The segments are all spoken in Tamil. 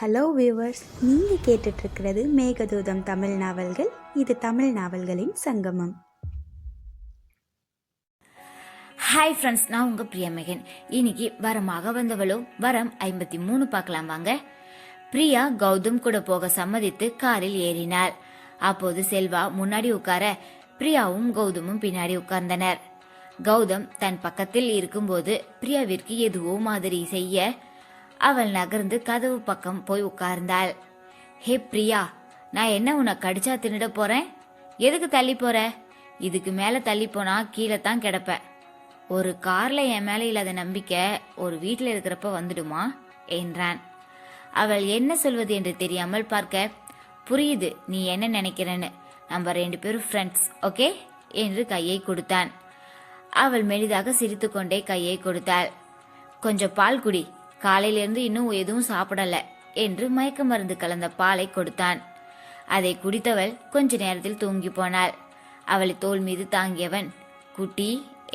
ஹலோ வியூவர்ஸ் நீங்கள் கேட்டுட்ருக்கிறது மேகதூதம் தமிழ் நாவல்கள். இது தமிழ் நாவல்களின் சங்கமம். ஹாய் ஃப்ரெண்ட்ஸ் நான் உங்க பிரியாமகன். இன்னைக்கு வரமாக வந்தவளோ வரம் ஐம்பத்தி மூணு பார்க்கலாம் வாங்க. பிரியா கௌதம் கூட போக சம்மதித்து காரில் ஏறினார் அப்போது செல்வா முன்னாடி உட்கார பிரியாவும் கௌதமும் பின்னாடி உட்கார்ந்தனர். கௌதம் தன் பக்கத்தில் இருக்கும்போது பிரியாவிற்கு எதுவோ மாதிரி செய்ய அவள் நகர்ந்து கதவு பக்கம் போய் உட்கார்ந்தாள். ஹே பிரியா நான் என்ன உன்னை கடிச்சா தின்னுட போறேன்? எதுக்கு தள்ளி போற? இதுக்கு மேல தள்ளி போனா கீழே தான் கிடப்ப. ஒரு கார்ல என் மேல இல்லாத நம்பிக்கை ஒரு வீட்டில் இருக்கிறப்ப வந்துடுமா? என்றான். அவள் என்ன சொல்வது என்று தெரியாமல் பார்க்க புரியுது நீ என்ன நினைக்கிறேன்னு. நம்ம ரெண்டு பேரும் ஃப்ரெண்ட்ஸ் ஓகே? என்று கையை கொடுத்தான். அவள் மெலிதாக சிரித்துக்கொண்டே கையை கொடுத்தாள். கொஞ்சம் பால் குடி காலையிலிருந்து இன்னும் எதுவும் சாப்பிடல என்று மயக்க மருந்து கலந்த பாலை கொடுத்தான். அதை குடித்தவள் கொஞ்ச நேரத்தில் தூங்கி போனாள். அவளை தோள் மீது தாங்கியவன் குட்டி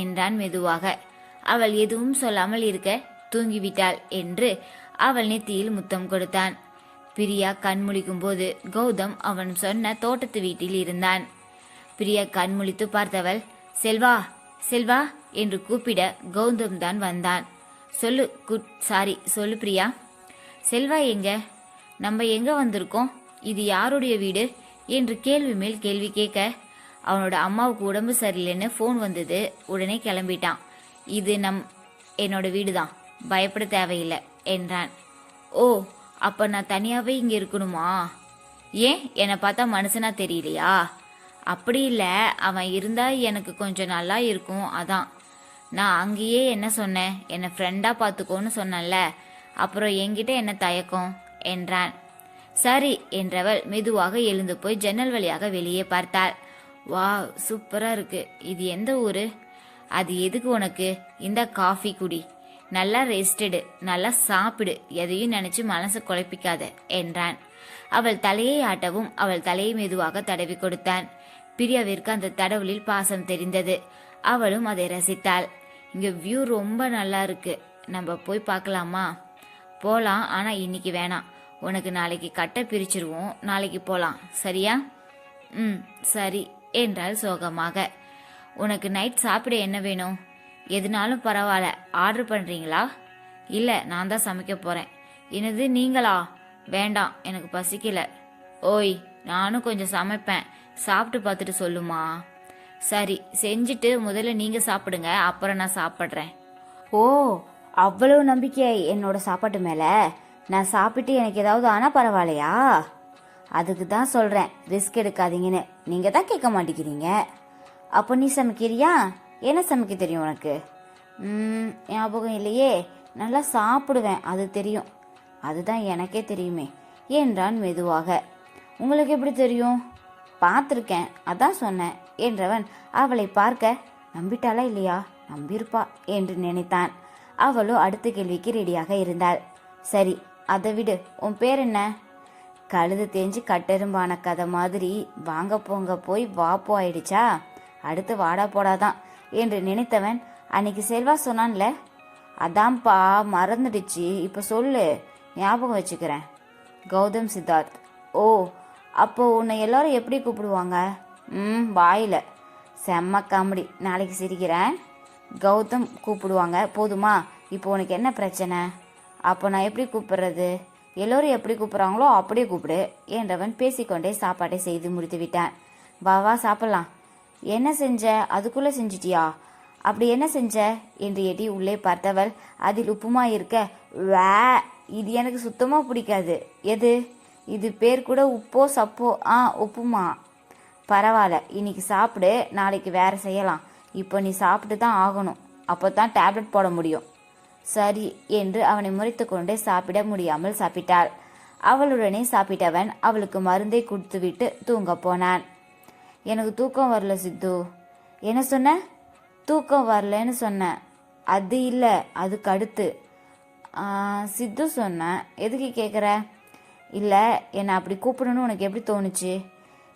என்றான் மெதுவாக. அவள் எதுவும் சொல்லாமல் இருக்க தூங்கிவிட்டாள் என்று அவள் நெத்தியில் முத்தம் கொடுத்தான். பிரியா கண்முழிக்கும் போது கௌதம் அவன் சொன்ன தோட்டத்து வீட்டில் இருந்தான். பிரியா கண் முழித்து பார்த்தவள் செல்வா செல்வா என்று கூப்பிட கௌதம் தான் வந்தான். சொல்லு குட் சாரி சொல்லு பிரியா. செல்வா எங்க? நம்ம எங்க வந்திருக்கோம்? இது யாருடைய வீடு? என்று கேள்வி மேல் கேள்வி கேட்க அவனோட அம்மாவுக்கு உடம்பு சரியில்லைன்னு ஃபோன் வந்தது. உடனே கிளம்பிட்டான். இது நம் என்னோட வீடு தான் பயப்பட தேவையில்லை என்றான். ஓ அப்ப நான் தனியாவே இங்க இருக்கணுமா? ஏன்? என்னை பார்த்தா மனுஷனா தெரியலையா? அப்படி இல்லை அவன் இருந்தா எனக்கு கொஞ்சம் நல்லா இருக்கும் அதான். நான் அங்கேயே என்ன சொன்னேன்? என்னை ஃப்ரெண்டாக பார்த்துக்கோன்னு சொன்னேன்ல. அப்புறம் என்கிட்ட என்ன தயக்கம்? என்றான். சரி என்றவள் மெதுவாக எழுந்து போய் ஜன்னல் வழியாக வெளியே பார்த்தாள். வா சூப்பராக இருக்கு. இது எந்த ஊர்? அது எதுக்கு உனக்கு? இந்த காஃபி குடி. நல்லா ரெஸ்டடு நல்லா சாப்பிடு. எதையும் நினைச்சு மனசை குழப்பிக்காத என்றான். அவள் தலையை ஆட்டவும் அவள் தலையை மெதுவாக தடவி கொடுத்தான். பிரியாவிற்கு அந்த தடவுளில் பாசம் தெரிந்தது. அவளும் அதை ரசித்தாள். இங்கே வியூ ரொம்ப நல்லா இருக்கு. நம்ம போய் பார்க்கலாமா? போகலாம் ஆனால் இன்னைக்கு வேணாம். உனக்கு நாளைக்கு கட்டை பிரிச்சிருவோம். நாளைக்கு போகலாம் சரியா? ம் சரி. என்றால் சோகமாக. உனக்கு நைட் சாப்பிட என்ன வேணும்? எதுனாலும் பரவாயில்ல. ஆர்டர் பண்ணுறீங்களா இல்லை நான் தான் சமைக்க போகிறேன் என்னது நீங்களா? வேண்டாம் எனக்கு பசிக்கல. ஓய் நானும் கொஞ்சம் சமைப்பேன். சாப்பிட்டு பார்த்துட்டு சொல்லுமா? சரி செஞ்சுட்டு முதல்ல நீங்கள் சாப்பிடுங்க அப்புறம் நான் சாப்பிட்றேன். ஓ அவ்வளவு நம்பிக்கை என்னோட சாப்பாட்டு மேலே? நான் சாப்பிட்டு எனக்கு ஏதாவது ஆனால் பரவாயில்லையா? அதுக்கு தான் சொல்கிறேன் ரிஸ்க் எடுக்காதீங்கன்னு. நீங்கள் தான் கேட்க மாட்டேங்கிறீங்க. அப்போ நீ சமைக்கிறியா? என்ன சமைக்க தெரியும் உனக்கு? ம், ஞாபகம் இல்லையே. நல்லா சாப்பிடுவேன் அது தெரியும். அதுதான் எனக்கே தெரியுமே. என்றான் மெதுவாக. உங்களுக்கு எப்படி தெரியும்? பார்த்துருக்கேன் அதான் சொன்னேன் என்றவன் அவளை பார்க்க நம்பிட்டாளா இல்லையா? நம்பியிருப்பா என்று நினைத்தான். அவளோ அடுத்த கேள்விக்கு ரெடியாக இருந்தாள். சரி அதை விடு உன் பேர் என்ன? கழுது தேஞ்சு கட்டெரும்பான கதை மாதிரி வாங்க போங்க போய் வாப்போ ஆயிடுச்சா? அடுத்து வாடா போடாதான் என்று நினைத்தவன் அன்னைக்கு செல்வா சொன்னான்ல? அதான்ப்பா மறந்துடுச்சு இப்போ சொல்லு ஞாபகம் வச்சுக்கிறேன். கௌதம் சித்தார்த் ஓ அப்போது உன்னை எல்லாரும் எப்படி கூப்பிடுவாங்க? ம் வாயில். செம்ம காமெடி. நாளைக்கு சிரிக்கிறேன். கௌதம் கூப்பிடுவாங்க. போதுமா? இப்போ உனக்கு என்ன பிரச்சனை? அப்போ நான் எப்படி கூப்பிடுறது? எல்லோரும் எப்படி கூப்பிட்றாங்களோ அப்படியே கூப்பிடு. என்றவன் பேசிக்கொண்டே சாப்பாட்டை செய்து முடித்து விட்டான். வா வா சாப்பிட்லாம். என்ன செஞ்ச? அதுக்குள்ளே செஞ்சிட்டியா? அப்படி என்ன செஞ்ச? என்று எட்டி உள்ளே பார்த்தவள் அதில் உப்புமா இருக்க? வே இது எனக்கு சுத்தமாக பிடிக்காது. எது? இது பேர் கூட உப்போ சப்போ ஆ உப்புமா. பரவாயில்ல. இன்னைக்கு சாப்பிடு நாளைக்கு வேற செய்யலாம். இப்போ நீ சாப்பிட்டு தான் ஆகணும். அப்போ தான் டேப்லெட் போட முடியும். சரி என்று அவனை முறைத்து கொண்டே சாப்பிட முடியாமல் சாப்பிட்டாள். அவளுடனே சாப்பிட்டவன் அவளுக்கு மருந்தை கொடுத்துவிட்டு தூங்க போனான். எனக்கு தூக்கம் வரல சித்து. என்ன சொன்ன? தூக்கம் வரலன்னு சொன்னேன் அது இல்லை அதுக்கு அடுத்து. சித்து சொன்னேன் எதுக்கு கேட்குற இல்லை என்னை அப்படி கூப்பிடணும்னு உனக்கு எப்படி தோணுச்சு?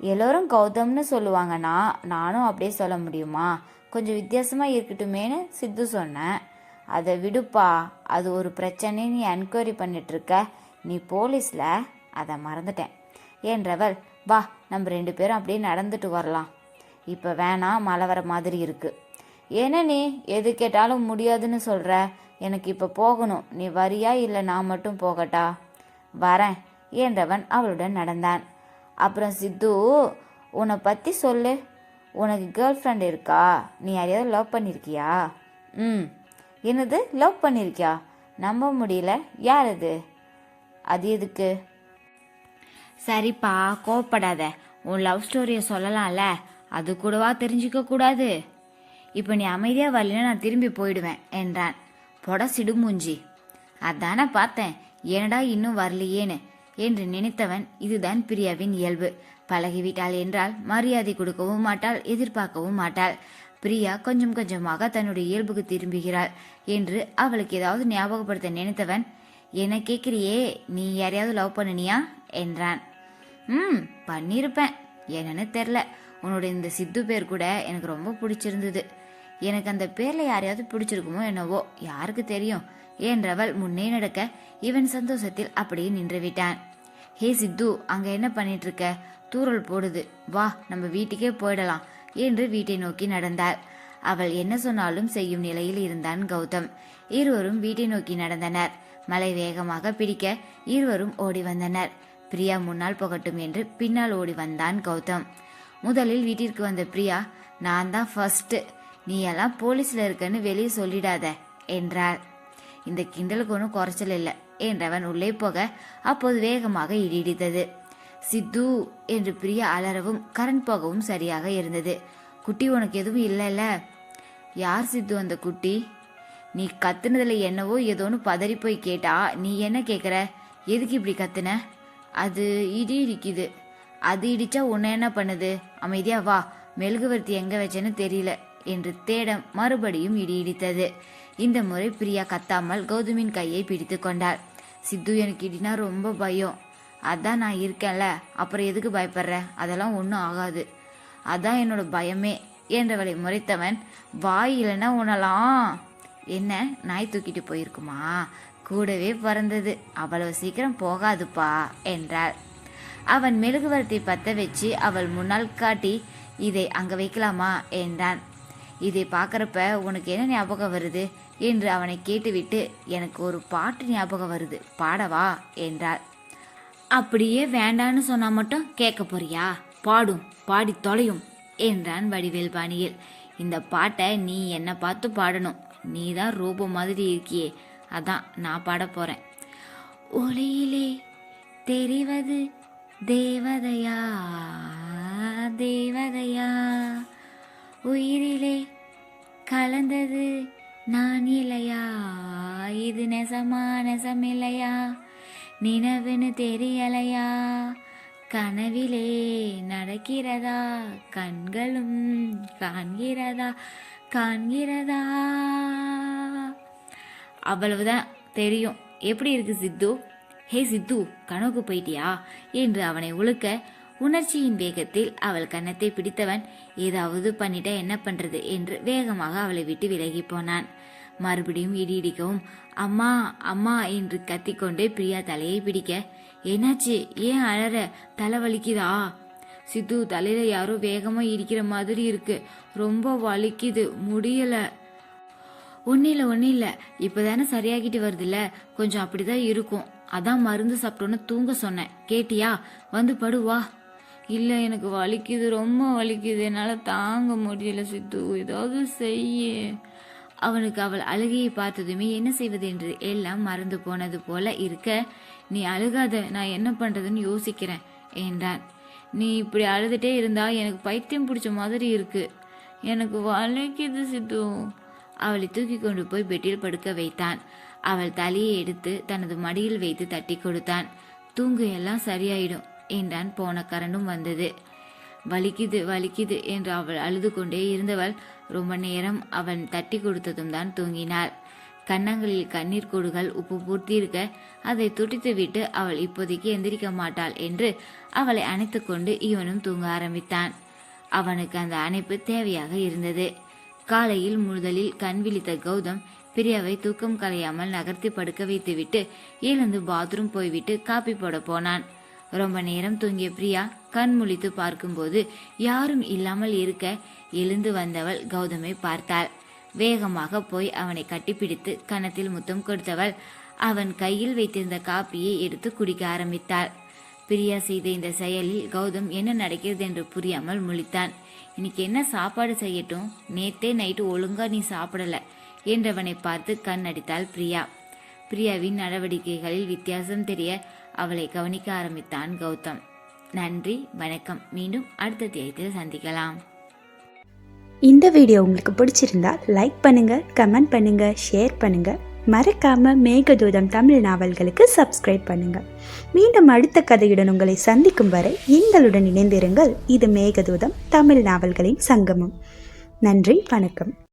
எல்லோரும் கௌதம்னு சொல்லுவாங்கன்னா நானும் அப்படியே சொல்ல முடியுமா? கொஞ்சம் வித்தியாசமாக இருக்கட்டுமேன்னு சித்து சொன்னேன். அதை விடுப்பா அது ஒரு பிரச்சனைன்னு நீ என்கொயரி பண்ணிட்டுருக்க. நீ போலீஸில் அதை மறந்துட்டேன். என்றவள் வா நம்ம ரெண்டு பேரும் அப்படியே நடந்துட்டு வரலாம். இப்போ வேணாம் மழை வர மாதிரி இருக்குது ஏன்னா நீ எது கேட்டாலும் முடியாதுன்னு சொல்கிற எனக்கு இப்போ போகணும். நீ வரியா இல்லை நான் மட்டும் போகட்டா? வரேன். என்றவன் அவளுடன் நடந்தான். அப்புறம் சித்து உன்னை பற்றி சொல்லு. உனக்கு கேர்ள் ஃப்ரெண்ட் இருக்கா? நீ யாரையாவது லவ் பண்ணியிருக்கியா ம். என்னது? லவ் பண்ணியிருக்கியா நம்ப முடியல. யார் அது? அது எதுக்கு? சரிப்பா கோவப்படாத. உன் லவ் ஸ்டோரியை சொல்லலாம்ல. அது கூடவா தெரிஞ்சுக்க கூடாது? இப்போ நீ அமைதியாக வரலன்னா நான் திரும்பி போயிடுவேன் என்றான். பொட சிடுமூஞ்சி. அதானே பார்த்தேன். என்னடா இன்னும் வரலையேன்னு. என்று நினைத்தவன் இதுதான் பிரியாவின் இயல்பு. பழகிவிட்டாள் என்றால் மரியாதை கொடுக்கவும் மாட்டாள் எதிர்பார்க்கவும் மாட்டாள். பிரியா கொஞ்சம் கொஞ்சமாக தன்னுடைய இயல்புக்கு திரும்புகிறாள் என்று அவளுக்கு ஏதாவது ஞாபகப்படுத்த நினைத்தவன் என்ன கேட்குறியே நீ யாரையாவது லவ் பண்ணினியா? என்றான். ம் பண்ணியிருப்பேன். என்னன்னு தெரில உன்னோட இந்த சித்து பேர் கூட எனக்கு ரொம்ப பிடிச்சிருந்தது. எனக்கு அந்த பேர்ல யாரையாவது பிடிச்சிருக்குமோ என்னவோ யாருக்கு தெரியும்? என்றவள் முன்னே நடக்க இவன் சந்தோஷத்தில் அப்படியே நின்று விட்டான். ஹே சித்து அங்கே என்ன பண்ணிட்டு இருக்க தூறல் போடுது. வா நம்ம வீட்டுக்கே போயிடலாம் என்று வீட்டை நோக்கி நடந்தாள். அவள் என்ன சொன்னாலும் செய்யும் நிலையில் இருந்தான் கௌதம். இருவரும் வீட்டை நோக்கி நடந்தனர். மழை வேகமாக பிடிக்க இருவரும் ஓடி வந்தனர். பிரியா முன்னால் போகட்டும் என்று பின்னால் ஓடி வந்தான் கௌதம். முதலில் வீட்டிற்கு வந்த பிரியா நான் தான் ஃபர்ஸ்ட் நீ எல்லாம் போலீஸ்ல இருக்கன்னு வெளியே சொல்லிடாத என்றாள். இந்த கிண்டலுக்கு ஒன்றும் குறைச்சல் இல்லை. என்றவன் உள்ளே போக அப்போது வேகமாக இடி இடித்தது. சித்து என்று பிரியா அலறவும் கரண் போகவும் சரியாக இருந்தது. குட்டி உனக்கு எதுவும் இல்லைல்ல? யார் சித்து அந்த குட்டி? நீ கத்துனதுல என்னவோ ஏதோன்னு பதறி போய் கேட்டா நீ என்ன கேக்குற? எதுக்கு இப்படி கத்துன? அது இடி இடிக்குது. அது இடிச்சா உன்னை என்ன பண்ணுது? அமைதியா வா. மெழுகுவர்த்தி எங்க வச்சேன்னு தெரியல என்று தேட மறுபடியும் இடி இடித்தது. இந்த முறை பிரியா கத்தாமல் கௌதமின் கையை பிடித்து கொண்டாள் சித்து எனக்கு இடினா ரொம்ப பயம். அதான் நான் இருக்கேன்ல. அப்புறம் எதுக்கு பயப்படுற? அதெல்லாம் ஒன்றும் ஆகாது. அதான் என்னோட பயமே என்றவளை முறைத்தவன் வாய் இல்லைன்னா உணலாம் என்ன? நாய் தூக்கிட்டு போயிருக்குமா? கூடவே பிறந்தது. அவ்வளவு சீக்கிரம் போகாதுப்பா என்றாள். அவன் மெழுகுவர்த்தி பத்த வச்சு அவள் முன்னால் காட்டி இதை அங்க வைக்கலாமா? என்றான். இதை பார்க்குறப்ப உனக்கு என்ன ஞாபகம் வருது? என்று அவனை கேட்டுவிட்டு எனக்கு ஒரு பாட்டு ஞாபகம் வருது. பாடவா? என்றாள். அப்படியே வேண்டான்னு சொன்னா மட்டும் கேட்க போறியா? பாடும் பாடி தொலையும் என்றான் வடிவேல் பாணியில் இந்த பாட்டை நீ என்னை பார்த்து பாடணும்? நீ தான் ரூபம் மாதிரி இருக்கியே. அதான் நான் பாட போறேன். ஒளியிலே தெரிவது தேவதையா? தேவதையா? உயிரிலே கலந்தது நான் இல்லையா? இது நெசமா நெசமில்லையா நினவுன்னு தெரியலையா? கனவிலே நடக்கிறதா? கண்களும் காண்கிறதா? காண்கிறதா? அவ்வளவுதான் தெரியும். எப்படி இருக்கு சித்து? ஹே சித்து கனவுக்கு போயிட்டியா? என்று அவனை உழுக்க உணர்ச்சியின் வேகத்தில் அவள் கன்னத்தை பிடித்தவன் ஏதாவது பண்ணிட்ட என்ன பண்றது? என்று வேகமாக அவளை விட்டு விலகி போனான். மறுபடியும் இடி இடிக்கவும் அம்மா அம்மா என்று கத்திக்கொண்டே பிரியா தலையை பிடிக்க. என்னாச்சு? ஏன் அழற தலை வலிக்குதா? சித்து தலையில யாரோ வேகமா இடிக்கிற மாதிரி இருக்கு. ரொம்ப வலிக்குது. முடியல. ஒன்றும் இல்லை ஒன்றும் இல்லை. இப்போ தானே சரியாகிட்டு வருதுல்ல. கொஞ்சம் அப்படிதான் இருக்கும். அதான் மருந்து சாப்பிட்டோன்னு தூங்க சொன்னேன். கேட்டியா? வந்து படுவா இல்லை எனக்கு வலிக்குது. ரொம்ப வலிக்குது. என்னால் தாங்க முடியல சித்து. ஏதாவது செய்ய. அவனுக்கு அவள் அழுகையை பார்த்ததுமே என்ன செய்வது என்று எல்லாம் மறந்து போனது போல இருக்க நீ அழுகாத நான் என்ன பண்றதுன்னு யோசிக்கிறேன் என்றான். நீ இப்படி அழுதுட்டே இருந்தா எனக்கு பைத்தியம் பிடிச்ச மாதிரி இருக்கு. எனக்கு வளைக்குது சித்து. அவளை தூக்கி கொண்டு போய் பெட்டில் படுக்க வைத்தான். அவள் தலையை எடுத்து தனது மடியில் வைத்து தட்டி கொடுத்தான். தூங்கு எல்லாம் சரியாயிடும் என்றான் போன கரண்டும் வந்தது. வலிக்குது வலிக்குது என்று அவள் அழுது கொண்டே இருந்தவள் ரொம்ப நேரம் அவன் தட்டி கொடுத்ததும் தான் தூங்கினாள். கன்னங்களில் கண்ணீர் கூடுகள் உப்பு பூர்த்தியிருக்க அதை துடித்துவிட்டு அவள் இப்போதைக்கு எந்திரிக்க மாட்டாள் என்று அவளை அணைத்துக்கொண்டு இவனும் தூங்க ஆரம்பித்தான். அவனுக்கு அந்த அணைப்பு தேவையாக இருந்தது. காலையில் முழுதலில் கண் விழித்த கௌதம் பிரியாவை தூக்கம் கலையாமல் நகர்த்தி படுக்க வைத்துவிட்டு எழுந்து பாத்ரூம் போய்விட்டு காப்பி போட போனான். ரொம்ப நேரம் தூங்கிய பிரியா கண் முழித்து பார்க்கும்போது யாரும் இல்லாமல் இருக்க எழுந்து வந்தவள் கௌதமை பார்த்தாள். வேகமாக போய் அவனை கட்டிப்பிடித்து கணத்தில் முத்தம் கொடுத்தவள் அவன் கையில் வைத்திருந்த காப்பியை எடுத்து குடிக்க ஆரம்பித்தாள். பிரியா செய்த இந்த செயலில் கௌதம் என்ன நடக்கிறது என்று புரியாமல் முழித்தான். இன்னைக்கு என்ன சாப்பாடு செய்யட்டும்? நேத்தே நைட்டு ஒழுங்கா நீ சாப்பிடல என்றவனை பார்த்து கண் அடித்தாள் பிரியா. பிரியாவின் நடவடிக்கைகளில் வித்தியாசம் தெரிய அவளை கவனிக்க ஆரம்பித்தான் கௌதம். நன்றி வணக்கம். மீண்டும் அடுத்த தேதியில் சந்திக்கலாம். இந்த வீடியோ உங்களுக்கு பிடிச்சிருந்தா லைக் பண்ணுங்க கமெண்ட் பண்ணுங்க ஷேர் பண்ணுங்க. மறக்காம மேகதூதம் தமிழ் நாவல்களுக்கு சப்ஸ்கிரைப் பண்ணுங்க. மீண்டும் அடுத்த கதையுடன் உங்களை சந்திக்கும் வரை எங்களுடன் இணைந்திருங்கள். இது மேகதூதம் தமிழ் நாவல்களின் சங்கமம். நன்றி வணக்கம்.